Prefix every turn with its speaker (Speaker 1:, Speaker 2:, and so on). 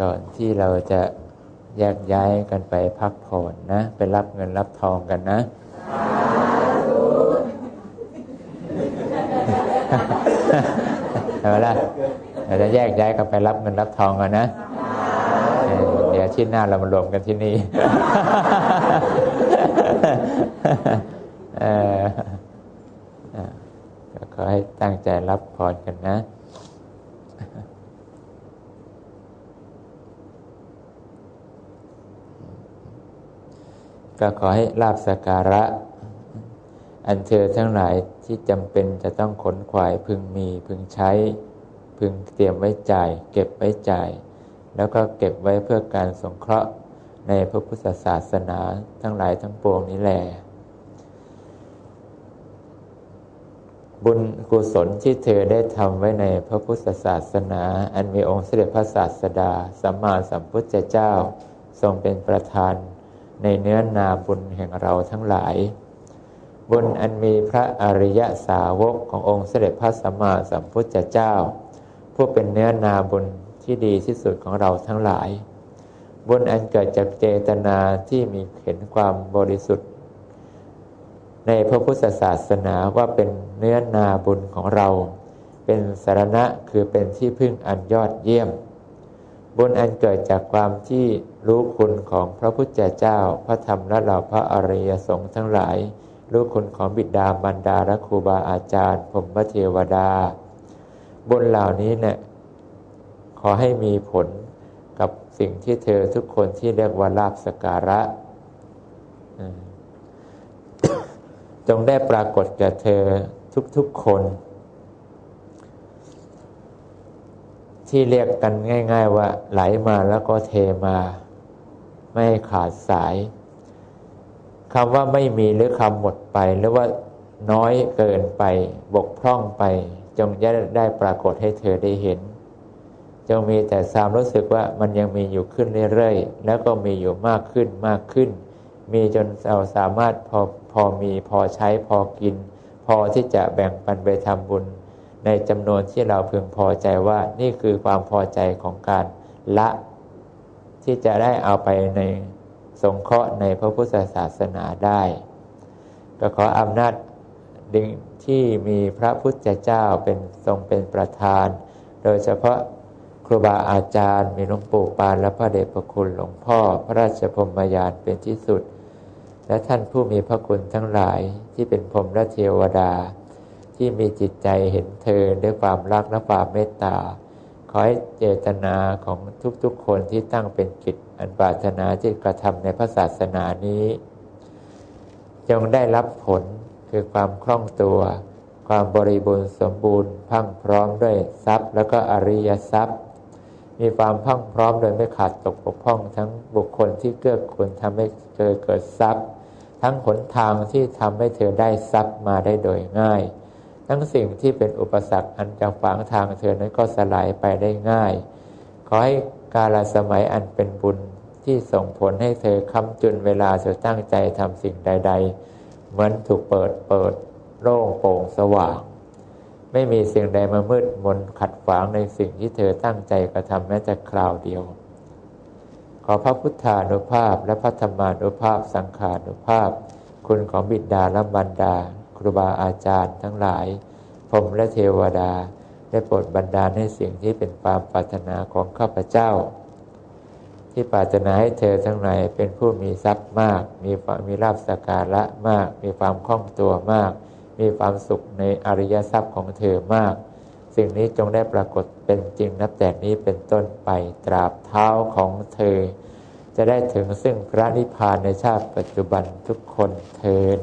Speaker 1: ก่อนที่เราจะแยกย้ายกันไปพักผ่อนนะ ไปรับเงินรับทองกันนะเอาละเราจะแยกย้ายกันไปรับเงินรับทองกันนะ เดี๋ยวชิ้นหน้าเรามารวมกันที่นี่ขอให้ตั้งใจรับพรกันนะ ก็ขอให้ลาบสการะ อันเธอทั้งหลายที่จำเป็นจะต้องขนขวายพึงมีพึงใช้ พึงเตรียมไว้จ่าย เก็บไว้จ่าย แล้วก็เก็บไว้เพื่อการสงเคราะห์ในพระพุทธศาสนาทั้งหลายทั้งปวงนี้แหละบุญกุศลที่เธอได้ทำไว้ในพระพุทธศาสนา อันมีองค์เสด็จพระศาสดาสัมมาสัมพุทธเจ้า ทรงเป็นประธาน ในเนื้อนาบุญแห่งเราทั้งหลาย บุญอันมีพระอริยสาวกขององค์เสด็จพระสัมมาสัมพุทธเจ้า ผู้เป็นเนื้อนาบุญที่ดีที่สุดของเราทั้งหลาย บุญอันเกิดจากเจตนาที่มีเห็นความบริสุทธิ์ ในพระพุทธศาสนาว่าเป็นเนื้อนาบุญของเรา เป็นสารณะคือเป็นที่พึ่งอันยอดเยี่ยม บุญอันเกิดจากความที่ รู้คุณของพระพุทธเจ้า พระธรรมและเหล่าพระอริยสงฆ์ทั้งหลาย รู้คุณของบิดามารดาและครูบาอาจารย์พรมเทวดา บุญเหล่านี้เนี่ยขอให้มีผลกับสิ่งที่เธอทุกคนที่เรียกว่าลาบสการะ จงได้ปรากฏแก่เธอทุกๆคน ที่เรียกกันง่าย ๆ ว่าไหลมาแล้วก็เทมา ไม่ขาดสายคำว่าไม่มีหรือคำหมดไป หรือว่าน้อยเกินไป บกพร่องไป จงได้ปรากฏให้เธอได้เห็น จงมีแต่ความรู้สึกว่ามันยังมีอยู่ขึ้นเรื่อยๆ แล้วก็มีอยู่มากขึ้นมากขึ้น มีจนเราสามารถพอพอมีพอใช้พอกิน พอที่จะแบ่งปันไปทำบุญ ในจำนวนที่เราพึงพอใจว่านี่คือความพอใจของการละ ที่จะได้เอาไปในสงเคราะห์ในพระพุทธศาสนาได้ ก็ขออำนาจดึงที่มีพระพุทธเจ้าเป็นทรงเป็นประธาน โดยเฉพาะครูบาอาจารย์ มีหลวงปู่ปานและพระเดชพระคุณหลวงพ่อ พระราชพรมยานเป็นที่สุด และท่านผู้มีพระคุณทั้งหลายที่เป็นพรมและเทวดา ที่มีจิตใจเห็นเธอด้วยความรักและความเมตตา ขอให้เจตนาของทุกๆคนที่ตั้งเป็นกิจอันปรารถนาที่กระทำในพระศาสนานี้ จงได้รับผลคือความคล่องตัว ความบริบูรณ์สมบูรณ์พังพร้อมด้วยทรัพย์ แล้วก็อริยทรัพย์ มีความพังพร้อมโดยไม่ขาดตกบกพร่อง ทั้งบุคคลที่เกื้อกูลทำให้เธอเกิดทรัพย์ ทั้งหนทางที่ทำให้เธอได้ทรัพย์มาได้โดยง่าย ทั้งสิ่งที่เป็นอุปสรรคอันจะขวางทางเธอนั้นก็สลายไปได้ง่าย ขอให้กาลสมัยอันเป็นบุญที่ส่งผลให้เธอคำจุนเวลาเธอตั้งใจทำสิ่งใด ๆ เหมือนถูกเปิดเปิดโล่งโปร่งสว่าง ไม่มีสิ่งใดมามืดมนขัดขวางในสิ่งที่เธอตั้งใจกระทำแม้แต่คราวเดียว ขอพระพุทธานุภาพและพระธรรมานุภาพสังขานุภาพ คุณของบิดาและบรรดา รูบาอาจารย์ทั้งหลายพรมและเทวดา ได้โปรดบันดาลให้สิ่งที่เป็นความปรารถนาของข้าพเจ้า ที่ปรารถนาให้เธอทั้งหลายเป็นผู้มีทรัพย์มาก มีมีลาภสการะมาก มีความคล่องตัวมาก มีความสุขในอริยทรัพย์ของเธอมาก สิ่งนี้จงได้ปรากฏเป็นจริงนับแต่นี้เป็นต้นไปตราบเท้าของเธอ จะได้ถึงซึ่งพระนิพพานในชาติปัจจุบันทุกคนเทิน